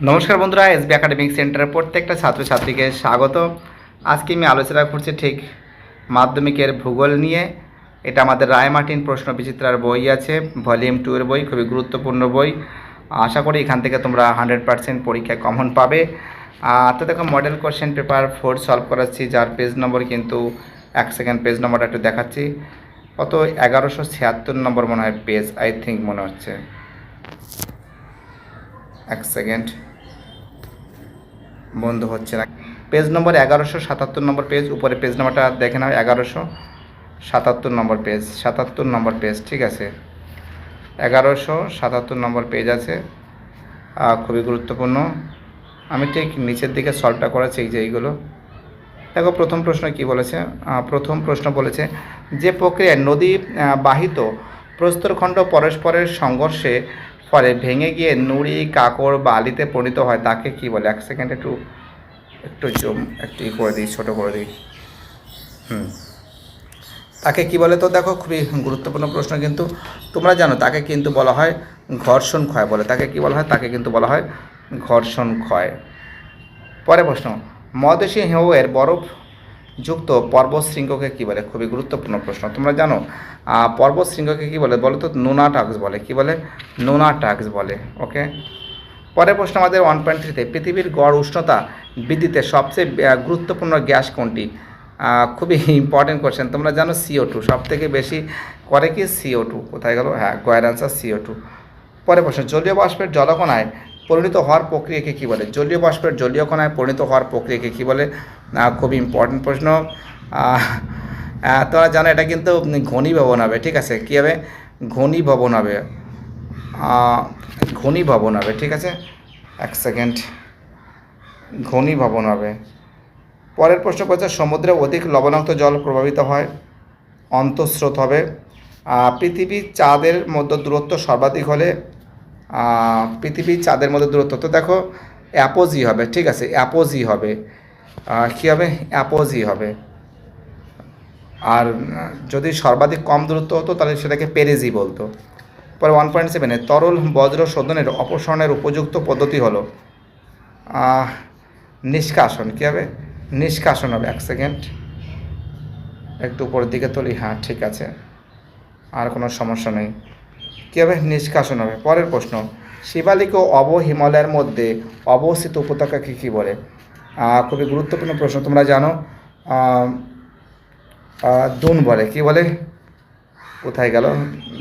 নমস্কার বন্ধুরা SB academic সেন্টারের প্রত্যেকটা ছাত্রছাত্রীকে স্বাগত। আজকে আমি আলোচনা করছি ঠিক মাধ্যমিকের ভূগোল নিয়ে। এটা আমাদের রায়মার্টিন প্রশ্ন বিচিত্রার বই আছে ভলিউম টু এর বই খুবই গুরুত্বপূর্ণ বই। আশা করি এখান থেকে তোমরা হান্ড্রেড পার্সেন্ট পরীক্ষায় কমন পাবে। আহ, তো দেখো model question paper four solve করাচ্ছি যার পেজ নম্বর কিন্তু এক সেকেন্ড পেজ নম্বরটা একটু দেখাচ্ছি। কত? এগারোশো ছিয়াত্তর নম্বর মনে হয় পেজ আই থিঙ্ক মনে হচ্ছে। সেকেন্ড। বন্ধ হচ্ছে না। পেজ নম্বর এগারোশো সাতাত্তর নম্বর পেজ, উপরে পেজ নম্বরটা দেখে নাও, এগারোশো সাতাত্তর নম্বর পেজ, সাতাত্তর নম্বর পেজ, ঠিক আছে? এগারোশো সাতাত্তর নম্বর পেজ আছে। খুবই গুরুত্বপূর্ণ। আমি ঠিক নিচের দিকে সলভটা করেছি এই যে এইগুলো। দেখো, প্রথম প্রশ্ন কি বলেছে? প্রথম প্রশ্ন বলেছে, যে প্রক্রিয়ায় নদী বাহিত প্রস্তরখণ্ড পরস্পরের সংঘর্ষে ফলে ভেঙে গিয়ে নুড়ি কাকড় বালিতে পরিণত হয়, তাকে কি বলে? এক সেকেন্ড একটু একটু জুম, একটু করে দিই, ছোটো করে দিই। হুম। তাকে কি বলে তো দেখো, খুবই গুরুত্বপূর্ণ প্রশ্ন, কিন্তু তোমরা জানো, তাকে কিন্তু বলা হয় ঘর্ষণ ক্ষয় বলে। তাকে কি বলা হয়? তাকে কিন্তু বলা হয় ঘর্ষণ ক্ষয়। পরে প্রশ্ন মহাদেশী হিমবাহের বরফ যুক্ত পর্বত শৃঙ্গকে কী বলে? খুবই গুরুত্বপূর্ণ প্রশ্ন। তোমরা জানো পর্বত শৃঙ্গকে কী বলে? বলো তো, নোনা টাক্স বলে। কি বলে? নোনা টাক্স বলে। ওকে? পরের প্রশ্ন আমাদের ওয়ান পয়েন্ট থ্রিতে পৃথিবীর গড় উষ্ণতা বৃদ্ধিতে সবচেয়ে গুরুত্বপূর্ণ গ্যাস কোনটি? খুবই ইম্পর্টেন্ট কোশ্চেন তোমরা জানো সিও টু সব থেকে বেশি করে কি সিও টু কোথায় গেল? হ্যাঁ গয়ের আনসার সিও টু পরে প্রশ্ন, জলীয় বাষ্পের জলকণায় পরিণত হওয়ার প্রক্রিয়াকে কী বলে? জলীয় বাষ্পের জলীয় কণায় পরিণত হওয়ার প্রক্রিয়াকে কী বলে? খুবই ইম্পর্টেন্ট প্রশ্ন। তোমরা জানো এটা কিন্তু ঘনীভবন হবে, ঠিক আছে? কী হবে? ঘনীভবন হবে। ঘনীভবন হবে, ঠিক আছে? এক সেকেন্ড ঘনীভবন হবে। পরের প্রশ্ন করছে সমুদ্রে অধিক লবণাক্ত জল প্রভাবিত হয়। অন্তঃস্রোত হবে। পৃথিবী চাঁদের মধ্যে দূরত্ব সর্বাধিক হলে পৃথিবী চাঁদের মধ্যে দূরত্ব। তো দেখো অ্যাপোজি হবে, ঠিক আছে? অ্যাপোজি হবে। কী হবে? অ্যাপোজি হবে। আর যদি সর্বাধিক কম দূরত্ব হতো, তাহলে সেটাকে পেরেজি বলতো। পরে ওয়ান পয়েন্ট সেভেনে তরল বজ্র শোধনের অপসারণের উপযুক্ত পদ্ধতি হলো নিষ্কাশন। কী হবে? নিষ্কাশন হবে এক সেকেন্ড একটু উপরের দিকে তুলি। হ্যাঁ ঠিক আছে। আর কোনো সমস্যা নেই। কী হবে? নিষ্কাশন হবে। পরের প্রশ্ন, শিবালিক ও অব হিমালয়ের মধ্যে অবস্থিত উপত্যকাকে কী বলে? খুবই গুরুত্বপূর্ণ প্রশ্ন, তোমরা জানো। দুন বলে, কি বলে? কোথায় গেল?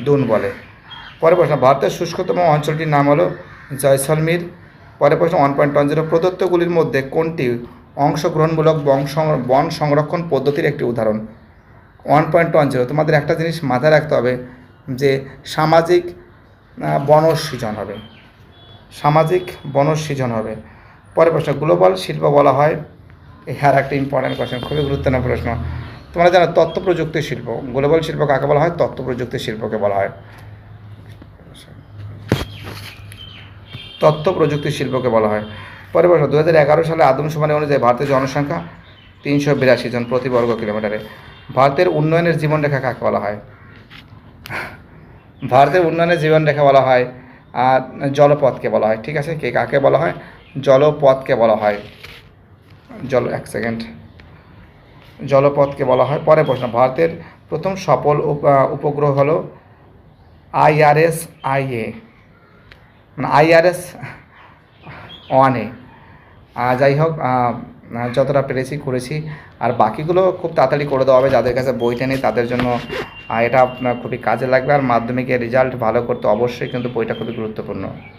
দুন বলে। পরের প্রশ্ন, ভারতের শুষ্কতম অঞ্চলটির নাম হলো জয়সলমীর। পরের প্রশ্ন ওয়ান পয়েন্ট ওয়ান জিরো প্রদত্তগুলির মধ্যে কোনটি অংশগ্রহণমূলক বন সংরক্ষণ পদ্ধতির একটি উদাহরণ? ওয়ান পয়েন্ট ওয়ান জিরো তোমাদের একটা জিনিস মাথায় রাখতে হবে যে সামাজিক বনসৃজন হবে। সামাজিক বনসৃজন হবে। পরের প্রশ্ন গ্লোবাল শিল্প বলা হয়। হ্যাঁ একটা ইম্পর্ট্যান্ট কোয়েশ্চেন খুবই গুরুত্বপূর্ণ প্রশ্ন। তোমরা জানো তথ্য প্রযুক্তি শিল্প গ্লোবাল শিল্প কাকে বলা হয়? তথ্য প্রযুক্তি শিল্পকে বলা হয়। তথ্য প্রযুক্তি শিল্পকে বলা হয়। পরের প্রশ্ন দু হাজার এগারো সালে আদমশুমারি অনুযায়ী ভারতের জনসংখ্যা তিনশো বিরাশি জন প্রতি বর্গ কিলোমিটারে। ভারতের উন্নয়নের জীবনরেখা কাকে বলা হয়? ভারতের উন্নয়নের জীবনরেখা বলা হয় আর জলপথকে বলা হয়। ঠিক আছে? কে কাকে বলা হয়? জলপথকে বলা হয়। জল, এক সেকেন্ড। জলপথকে বলা হয়। পরের প্রশ্ন, ভারতের প্রথম সফল উপগ্রহ হলো আইআরএস আইএ। মানে আইআরএস ওয়ানে যাই হোক যতটা পেরেছি করেছি। আর বাকিগুলো খুব তাড়াতাড়ি করে দেওয়া হবে। যাদের কাছে বইটা নেই তাদের জন্য এটা খুবই কাজে লাগবে। আর মাধ্যমিকের রেজাল্ট ভালো করতে অবশ্যই কিন্তু বইটা খুবই গুরুত্বপূর্ণ।